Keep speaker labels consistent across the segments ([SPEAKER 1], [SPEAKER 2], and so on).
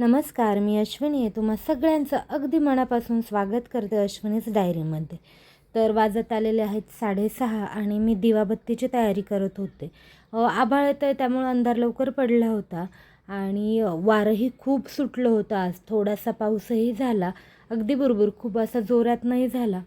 [SPEAKER 1] नमस्कार मी अश्विनी आहे. तुम्हा सगळ्यांचं अगदी मनापासून स्वागत करते अश्विनीच डायरीमध्ये. तर वाजत आलेले आहेत साडेसहा आणि मी दिवाबत्तीची तयारी करत होते. आभाळ येतं आहे त्यामुळं अंधार लवकर पडला होता आणि वारंही खूप सुटलं होतं आज. थोडासा पाऊसही झाला. अगदी बरोबर खूप असा जोरात नाही झाला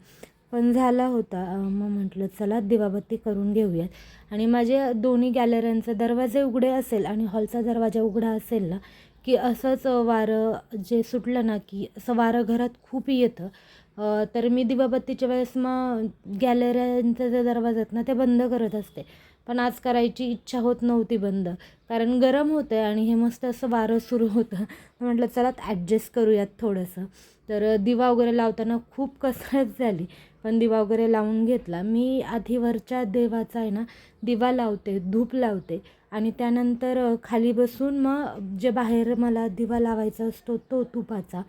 [SPEAKER 1] पण झाला होता. मग म्हटलं चला दिवाबत्ती करून घेऊयात. आणि माझे दोन्ही गॅलऱ्यांचे दरवाजे उघडे असेल आणि हॉलचा दरवाजा उघडा असेल ना की असंच वारं जे सुटलं ना की असं वारं घरात खूप येतं. तर मी दिवाबत्तीच्या वेळेस मग गॅलऱ्यांचे जे दरवाजे आहेत ना ते बंद करत असते. पण आज करायची इच्छा होत नव्हती बंद. कारण गरम होतं आहे आणि हे मस्त असं वारं सुरू होतं. म्हटलं चला ॲडजस्ट करूयात थोडंसं. तर दिवा वगैरे लावताना खूप कसरत झाली. पण दिवा वगैरे लावून घेतला. मी आधी वरच्या देवाचा आहे ना दिवा लावते धूप लावते. आणि त्यानंतर खाली बसून मग जे बाहेर मला दिवा लावायचा असतो तो तुपाचा.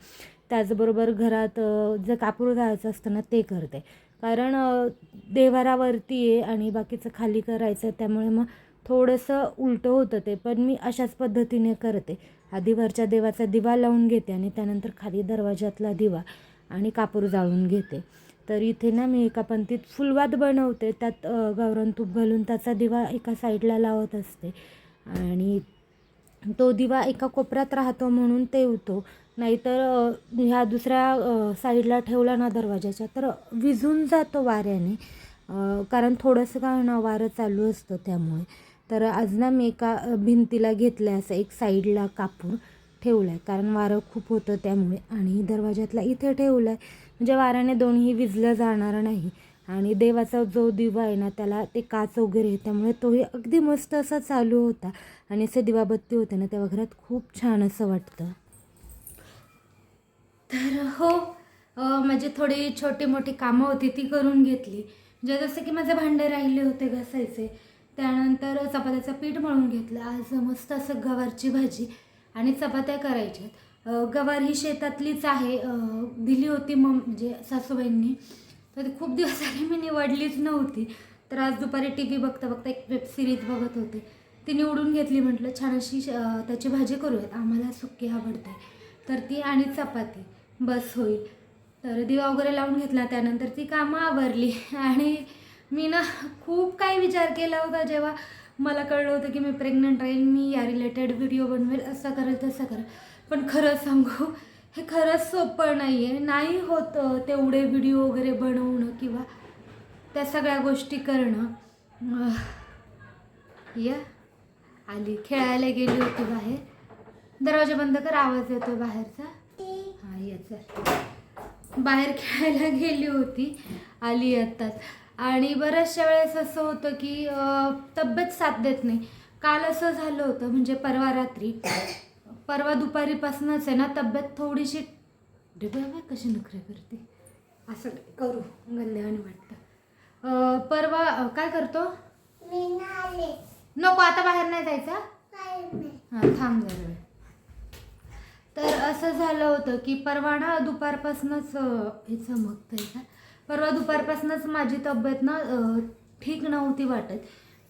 [SPEAKER 1] त्याचबरोबर घरात जे कापूर जायचं असतं ना ते करते. कारण देवारावरती आहे आणि बाकीचं खाली करायचं आहे त्यामुळे मग थोडंसं उलटं होतं ते. पण मी अशाच पद्धतीने करते. आधी वरच्या देवाचा दिवा लावून घेते आणि त्यानंतर खाली दरवाजातला दिवा आणि कापूर जाळून घेते. तर इथे ना मी एका पंक्तीत फुलवात बनवते. त्यात अ, गावरान तूप घालून त्याचा दिवा एका साईडला लावत असते. आणि तो दिवा एका कोपऱ्यात राहतो म्हणून तेवतो. नाहीतर ह्या दुसऱ्या साईडला ठेवला ना दरवाजाच्या तर विझून जातो वाऱ्याने. कारण थोडंसं का ना वारं चालू असतं त्यामुळे. तर आज ना मी एका भिंतीला घेतलं आहे असं एक साईडला कापूर ठेवलं आहे कारण वारं खूप होतं त्यामुळे. आणि दरवाजातला इथे ठेवलं आहे म्हणजे वाऱ्याने दोन्ही विजलं जाणार नाही. आणि देवाचा जो दिवा आहे ना त्याला ते काच वगैरे आहे त्यामुळे तोही अगदी मस्त असा चालू होता. आणि असं दिवाबत्ती होते ना तेव्हा घरात खूप छान असं वाटतं. तर हो म्हणजे माझी थोडी छोटी मोठी कामं होती ती करून घेतली. म्हणजे जसं की माझे भांडे राहिले होते घासायचे त्यानंतर चपात्याचं पीठ मळून घेतलं. आज मस्त असं गवारची भाजी आणि चपात्या करायच्यात. गवार ही शेतातलीच आहे. दिली होती मग म्हणजे सासूबाईंनी. तर ती खूप दिवस झाले मी निवडलीच नव्हती. तर आज दुपारी टी व्ही बघता बघता एक वेब सिरीज बघत होते. ती निवडून घेतली म्हटलं छान अशी त्याची भाजी करूयात. आम्हाला सुकी आवडते. तर ती आणि चपाती. बस होईल. तर दिवा वगैरे लावून घेतला. त्यानंतर ती कामं आवरली. आणि मी ना खूप काही विचार केला होता जेव्हा मला कळलं होतं की मी प्रेग्नंट राहील मी या रिलेटेड व्हिडिओ बनवेल असं करेल तसं करेल. पण खरं सांगू हे खरंच सोपं नाही आहे नाही होत तेवढे व्हिडिओ वगैरे बनवणं किंवा त्या सगळ्या गोष्टी करणं. या. आली. खेळायला गेली होती बाहेर. दरवाजा बंद कर आवाज येतो बाहेरचा. हा याचा बाहेर खेळायला गेली होती. आली आत्ताच. आणि बऱ्याचशा वेळेस असं होतं की तब्येत साथ देत नाही. काल असं झालं होतं म्हणजे परवा रात्री. परवा दुपारीपासूनच आहे ना तब्येत थोडीशी डिबा कशी नखरे करते? असं करू गंध्यावानी वाटतं परवा काय करतो? नको आता बाहेर नाही जायचं हां? थांब जरा. तर असं झालं होतं की परवा ना दुपारपासूनच हे चमकतंय का? परवा दुपारपासूनच माझी तब्येत ना ठीक नव्हती वाटत.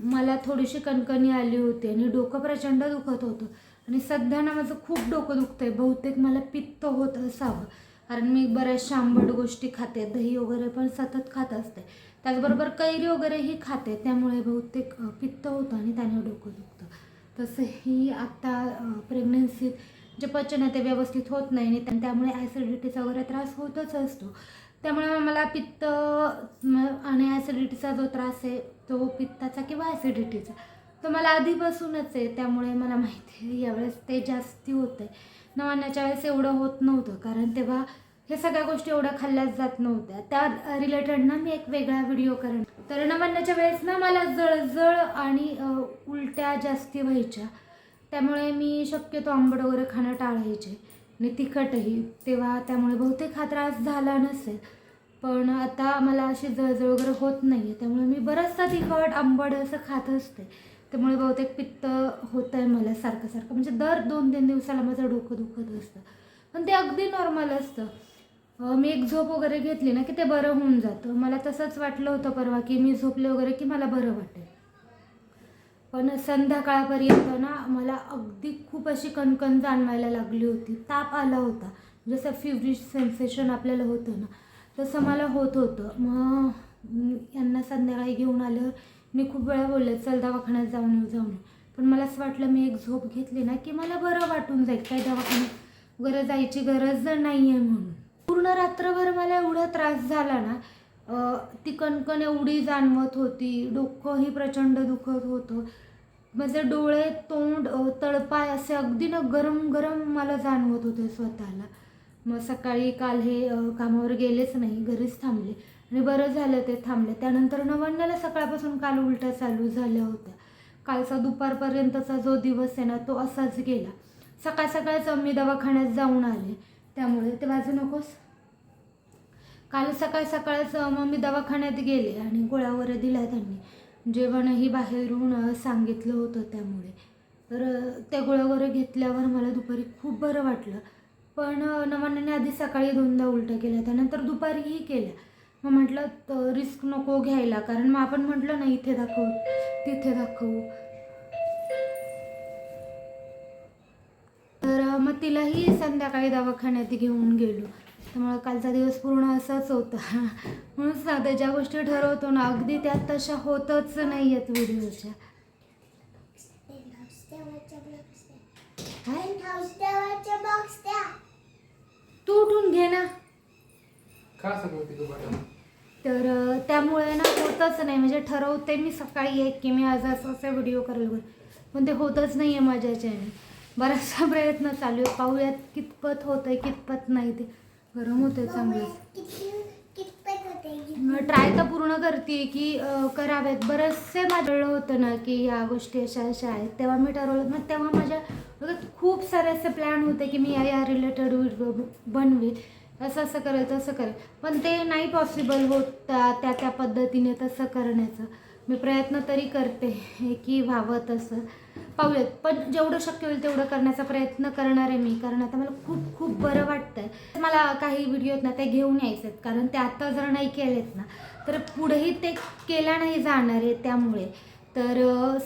[SPEAKER 1] मला थोडीशी कणकणी आली होती आणि डोकं प्रचंड दुखत होतं. आणि सध्या ना माझं खूप डोकं दुखतंय. बहुतेक मला पित्त होत असावं. कारण मी बऱ्याचशा आंबट गोष्टी खाते. दही वगैरे पण सतत खात असते. त्याचबरोबर कैरी वगैरेही खाते. त्यामुळे बहुतेक पित्त होतं आणि त्याने डोकं दुखतं. तसंही आत्ता प्रेग्नन्सीत जे पचन आहे ते व्यवस्थित होत नाही आणि त्यामुळे ॲसिडिटीचा वगैरे त्रास होतच असतो. त्यामुळे मला पित्त आणि ॲसिडिटीचा जो त्रास आहे तो पित्ताचा किंवा ॲसिडिटीचा तो मला आधीपासूनच आहे त्यामुळे मला माहिती आहे यावेळेस ते जास्ती होतं आहे नवान्याच्या वेळेस एवढं होत नव्हतं कारण तेव्हा हे सगळ्या गोष्टी एवढ्या खाल्ल्याच जात नव्हत्या. त्या रिलेटेड ना मी एक वेगळा व्हिडिओ करेन. तर नवान्याच्या वेळेस ना मला जळजळ आणि उलट्या जास्ती व्हायच्या. त्यामुळे मी शक्यतो आंबट वगैरे खाणं टाळायचे. आणि तिखटही. तेव्हा त्यामुळे बहुतेक हा त्रास झाला नसेल. पण आता मला अशी जळजळ वगैरे होत नाही आहे त्यामुळे मी बरंचसा तिखट आंबट असं खात असते. त्यामुळे बहुतेक पित्त होत आहे मला सारखं सारखं. म्हणजे दर दोन तीन दिवसाला माझं डोकं दुखत असतं. पण ते अगदी नॉर्मल असतं. मी एक झोप वगैरे घेतली ना की ते बरं होऊन जातं. मला तसंच वाटलं होतं परवा की मी झोपले वगैरे की मला बरं वाटेल. पण संध्याकाळपर्यंत ना मला अगदी खूप अशी कणकण जाणवायला लागली होती. ताप आला होता. जसं फिवरिश सेन्सेशन आपल्याला होतं ना. तसं मला होत होतं. मग यांना संध्याकाळी घेऊन आल्यावर मी खूप वेळा बोलले चल दवाखान्यात जाऊन येऊ जाऊन येऊ पण मला असं वाटलं मी एक झोप घेतली ना की मला बरं वाटून जाईल. काही दवाखान्यात वगैरे जायची गरज नाही आहे म्हणून. पूर्ण रात्रभर मला एवढा त्रास झाला ना ती कणकण एवढी जाणवत होती डोकंही प्रचंड दुखत होतं. माझे डोळे तोंड तळपाय असे अगदी ना गरम गरम मला जाणवत होते स्वतःला. मग सकाळी काल हे कामावर गेलेच नाही घरीच थांबले. आणि बरं झालं ते थांबले. त्यानंतर नवण्याला सकाळपासून काल उलट्या चालू झाल्या होत्या कालचा दुपारपर्यंतचा जो दिवस आहे ना तो असाच गेला. सकाळ सकाळच मी दवाखान्यात जाऊन आले. त्यामुळे ते वाजू नकोस. काल सकाळ सकाळच मग मी दवाखान्यात गेले आणि गोळ्या वगैरे दिल्या त्यांनी. जेवणही बाहेरून सांगितलं होतं त्यामुळे. तर त्या गोळ्या वगैरे घेतल्यावर मला दुपारी खूप बरं वाटलं. पण अ, आधी सकाळी दोनदा उलट्या केल्या त्यानंतर दुपारीही केल्या. मग म्हटलं रिस्क नको घ्यायला कारण मग आपण म्हटलं ना इथे दाखवू तिथे दाखवू. तर मग तिलाही संध्याकाळी दवाखान्यात घेऊन गेलो. त्यामुळे कालचा दिवस पूर्ण असाच होता. म्हणून साध्या ज्या गोष्टी ठरवतो ना अगदी त्यात तशा होतच नाही आहेत व्हिडिओच्या. तू उठून घे ना.
[SPEAKER 2] का सगळं तिथं
[SPEAKER 1] तर त्यामुळे ना होतच नाही. म्हणजे ठरवते मी सकाळी एक की मी आज असं असे व्हिडिओ करेल. पण ते होतच नाही आहे माझ्या ह्याच्याने. बराचसा प्रयत्न चालू आहे. पाहूयात कितपत होतं आहे कितपत नाही ते. गरम होते चांगलंच ट्राय तर पूर्ण करते की अ, करावेत बरेचसे माझं होतं ना की ह्या गोष्टी अशा अशा आहेत. तेव्हा मी ठरवलं. मग तेव्हा माझ्या खूप सारे असे प्लॅन होते की मी या या रिलेटेड व्हिडिओ बनवेल असं असं करेल तसं करेल. पण ते नाही पॉसिबल होत त्या त्या त्या पद्धतीने तसं करण्याचं. मी प्रयत्न तरी करते की व्हावं तसं. पाहूयात. पण जेवढं शक्य होईल तेवढं करण्याचा प्रयत्न करणार आहे मी. कारण आता मला खूप खूप बरं वाटतं आहे मला काही व्हिडिओ आहेत ना ते घेऊन यायचे आहेत कारण ते आत्ता जर नाही केलेत ना तर पुढेही ते केल्या नाही जाणार आहे त्यामुळे. तर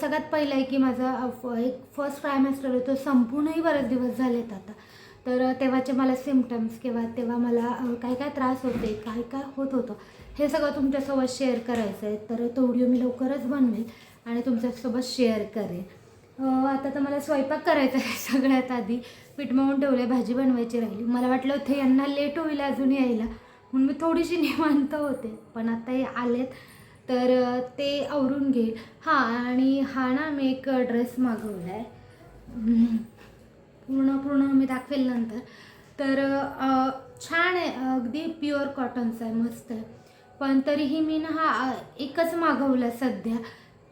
[SPEAKER 1] सगळ्यात पहिलं आहे की माझा फ- एक फर्स्ट ट्रायमेस्टर आहे. तो संपूर्णही बरेच दिवस झालेत आता. तर तेव्हाचे मला सिमटम्स किंवा तेव्हा मला काय काय त्रास होते काय काय होत होतं हे सगळं तुमच्यासोबत शेअर करायचं आहे. तर तो व्हिडिओ मी लवकरच बनवेल आणि तुमच्यासोबत शेअर करेन. आता तर मला स्वयंपाक करायचा आहे सगळ्यात आधी. पीठ मळून ठेवले भाजी बनवायची राहिली. मला वाटलं होतं यांना लेट होईल अजून यायला. म्हणून मी थोडीशी निवांत होते. पण आता हे आलेत. तर ते आवरून घेईल. हां आणि हा ना मी एक ड्रेस मागवला आहे पूर्ण पूर्ण मी दाखवेल नंतर. तर छान आहे. अगदी प्युअर कॉटनचा आहे. मस्त आहे. पण तरीही मी ना हा एकच मागवला सध्या.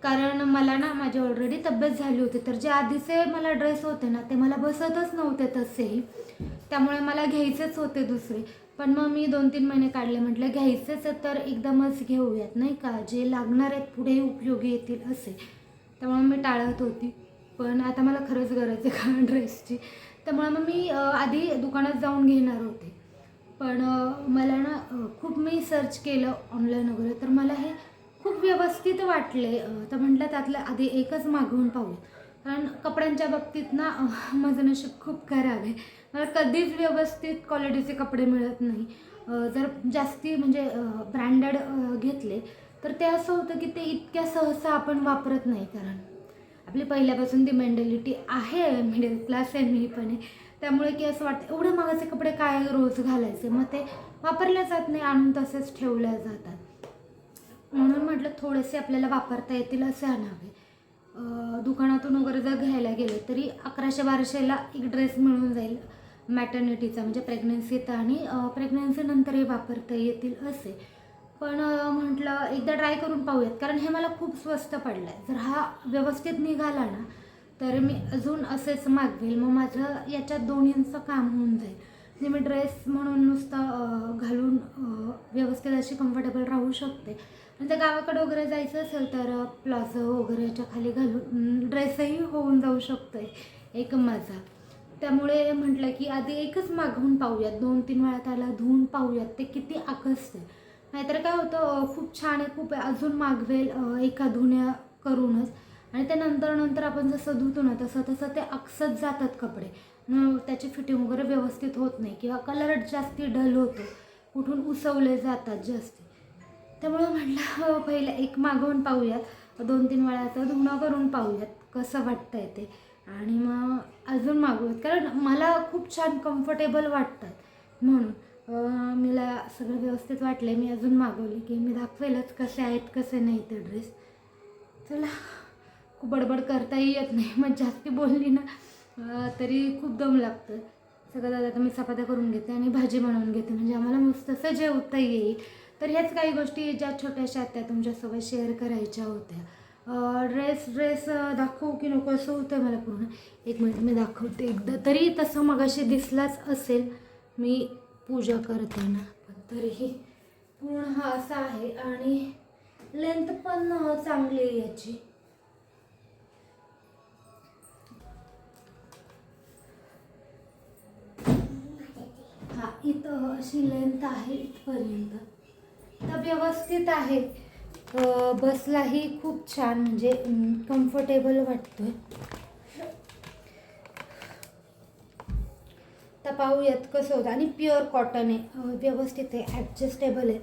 [SPEAKER 1] कारण मला ना माझी ऑलरेडी तब्येत झाली होती. तर जे आधीचे मला ड्रेस होते ना ते मला बसतच नव्हते तसेही त्यामुळे मला घ्यायचेच होते दुसरे. पण मग मी दोन तीन महिने काढले. म्हटलं घ्यायचेच आहे तर एकदमच घेऊयात नाही का? जे लागणार आहेत पुढे उपयोगी येतील असे. त्यामुळे मी टाळत होती. पण आता मला खरंच गरज आहे का ड्रेसची त्यामुळे मग मी आधी दुकानात जाऊन घेणार होते. पण मला ना खूप मी सर्च केलं ऑनलाईन वगैरे तर मला हे खूप व्यवस्थित वाटले. तर म्हटलं त्यातलं आधी एकच मागवून पाहू कारण कपड्यांच्या बाबतीत ना माझं नशीब खूप खराब आहे. मला कधीच व्यवस्थित क्वालिटीचे कपडे मिळत नाही. जर जास्ती म्हणजे ब्रँडेड घेतले तर ते असं होतं की ते इतक्या सहसा आपण वापरत नाही कारण. आपली पहिल्यापासून ती मेंटॅलिटी आहे मिडल क्लास आहे मी पण आहे. त्यामुळे की असं वाटतं एवढे मागाचे कपडे काय रोज घालायचे? मग ते वापरले जात नाही आणून तसेच ठेवल्या जातात. म्हणून म्हटलं थोडेसे आपल्याला वापरता येतील असे आणावे. दुकानातून वगैरे जर घ्यायला गेले तरी अकराशे बाराशेला एक ड्रेस मिळून जाईल. मॅटर्निटीचा म्हणजे प्रेग्नन्सीत आणि प्रेग्नन्सीनंतरही वापरता येतील असे. पण म्हटलं एकदा ट्राय करून पाहूयात. कारण हे मला खूप स्वस्त पडलं आहे जर हा व्यवस्थित निघाला ना तर मी अजून असेच मागवेल. मग माझं याच्यात दोन्हींचं काम होऊन जाईल. म्हणजे मी ड्रेस म्हणून नुसतं घालून व्यवस्थित अशी कम्फर्टेबल राहू शकते. आणि जर गावाकडे वगैरे जायचं असेल तर प्लाझो वगैरेच्या खाली घालून ड्रेसही होऊन जाऊ शकतो एक माझा. त्यामुळे म्हटलं की आधी एकच मागवून पाहूयात. दोन तीन वेळा त्याला धुवून पाहूयात. ते किती आकसते नाहीतर काय होतं खूप छान आहे खूप आहे अजून मागवेल एका धुण्या करूनच. आणि ते नंतर नंतर आपण जसं धुतो ना तसं तसं ते अक्सत जातात कपडे. न त्याची फिटिंग वगैरे व्यवस्थित होत नाही किंवा कलर जास्ती ढल होतो. कुठून उसवले जातात जास्ती. त्यामुळं म्हटलं पहिलं एक मागवून पाहूयात. दोन तीन वेळाचं धुणं करून पाहूयात कसं वाटतंय ते. आणि मग अजून मागवूयात. कारण मला खूप छान कम्फर्टेबल वाटतात म्हणून. मला सगळं व्यवस्थित वाटले मी अजून मागवली की मी दाखवेलच कसे आहेत कसे नाही ते ड्रेस चला खूप बडबड करताही येत नाही. मग जास्ती बोलली ना तरी खूप दम लागतं सगळं दादा आता मी चपात्या करून घेते आणि भाजी बनवून घेते. म्हणजे आम्हाला मस्तसं जेवता येईल. तर ह्याच काही गोष्टी ज्या छोट्याशा त्या तुमच्यासोबत शेअर करायच्या होत्या. ड्रेस ड्रेस दाखवू की नको असं होतं मला पूर्ण? एक मिनिट मी दाखवते एकदा. तरी तसं मगाशी दिसलाच असेल. मी पूजा करताना पण तरीही पूर्ण हा असा आहे आणि लेंथ पण चांगली आहे याची. हा इथं अशी लेंथ आहे इथपर्यंत. तर व्यवस्थित आहे. बसलाही खूप छान म्हणजे कम्फर्टेबल वाटतोय. पाहूयात कसं होतं. आणि प्युअर कॉटन आहे. व्यवस्थित आहे. ॲडजस्टेबल आहे.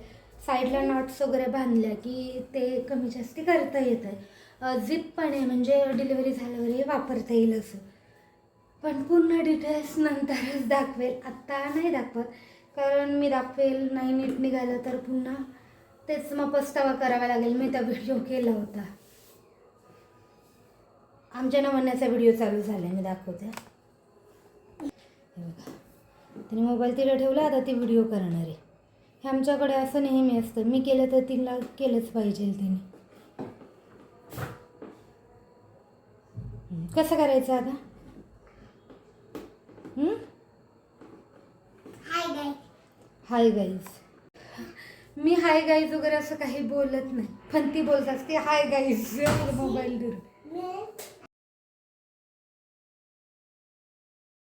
[SPEAKER 1] साईडला नॉट्स वगैरे बांधल्या की ते कमी जास्ती करता येत. आहे झिप पण आहे. म्हणजे डिलिव्हरी झाल्यावरही वापरता येईल असं. पण पूर्ण डिटेल्स नंतरच दाखवेल. आत्ता नाही दाखवत. कारण मी दाखवेल. नाही नीट निघालं तर पुन्हा तेच मग पस्तावा करावा लागेल. मी त्या व्हिडिओ केला होता. आमच्या नवण्याचा व्हिडिओ चालू झाला मी दाखवते. बघा. तिने मोबाईल तिला ठेवला आता ती व्हिडिओ करणार आहे. हे आमच्याकडे असं नेहमी असतं. मी केलं तर तिला केलंच पाहिजे तिने. कसं करायचं आता?
[SPEAKER 3] हाय गाय
[SPEAKER 1] हाय गाईज मी हाय गाईज वगैरे असं काही बोलत नाही. पण ती बोलत असते हाय गाईज मोबाईल
[SPEAKER 3] मी